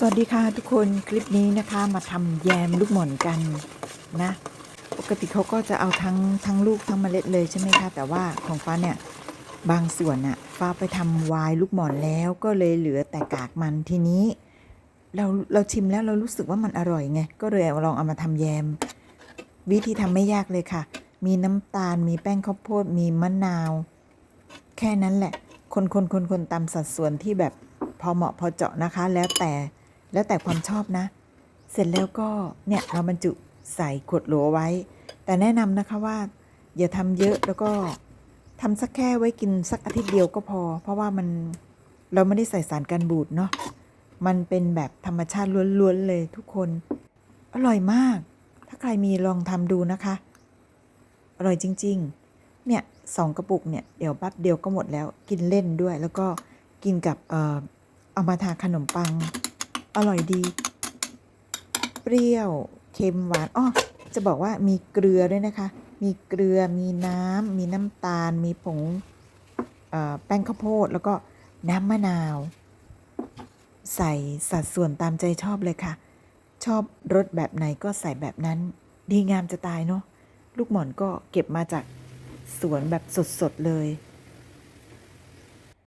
สวัสดีค่ะทุกคนคลิปนี้นะคะมาทำแยมลูกหม่อนกันนะ ปกติเขาก็จะเอาทั้งทั้งลูกทั้งเมล็ดเลยใช่ไหมคะ แต่ว่าของฟ้าเนี่ยบางส่วนน่ะฟ้าไปทำวายลูกหม่อนแล้วก็เลยเหลือแต่กากมันทีนี้ เราเราชิมแล้วเรารู้สึกว่ามันอร่อยไงก็เลยลองเอามาทำแยม วิธีทำไม่ยากเลยค่ะ มีน้ำตาลมีแป้งข้าวโพดมีมะนาว แค่นั้นแหละ คนคนคนคนตามสัดส่วนที่แบบพอเหมาะพอเจาะนะคะ แล้วแต่ แล้วแต่ความชอบนะ เสร็จแล้วก็เนี่ยเราบรรจุใส่ขวดโหลไว้ แต่แนะนำนะคะว่า อย่าทำเยอะแล้วก็ทำสักแค่ไว้กินสักอาทิตย์เดียวก็พอ เพราะว่ามันเราไม่ได้ใส่สารกันบูดเนาะมันเป็นแบบธรรมชาติล้วนๆเลยทุกคน อร่อยมาก ถ้าใครมีลองทำดูนะคะ อร่อยจริง ๆ เนี่ยสองกระปุกเนี่ยเดี๋ยวแป๊บเดียวก็หมดแล้วกินเล่นด้วย แล้วก็กินกับเอ่อเอามาทาขนมปัง อร่อยดี เปรี้ยว เค็มหวานอ้อจะบอกว่ามีเกลือด้วยนะคะ มีเกลือ มีน้ำ มีน้ำตาล มีผงแป้งข้าวโพด แล้วก็น้ำมะนาว ใส่สัดส่วนตามใจชอบเลยค่ะ ชอบรสแบบไหนก็ใส่แบบนั้น ดีงามจะตายเนาะ ลูกหม่อนก็เก็บมาจากสวนแบบสดๆเลย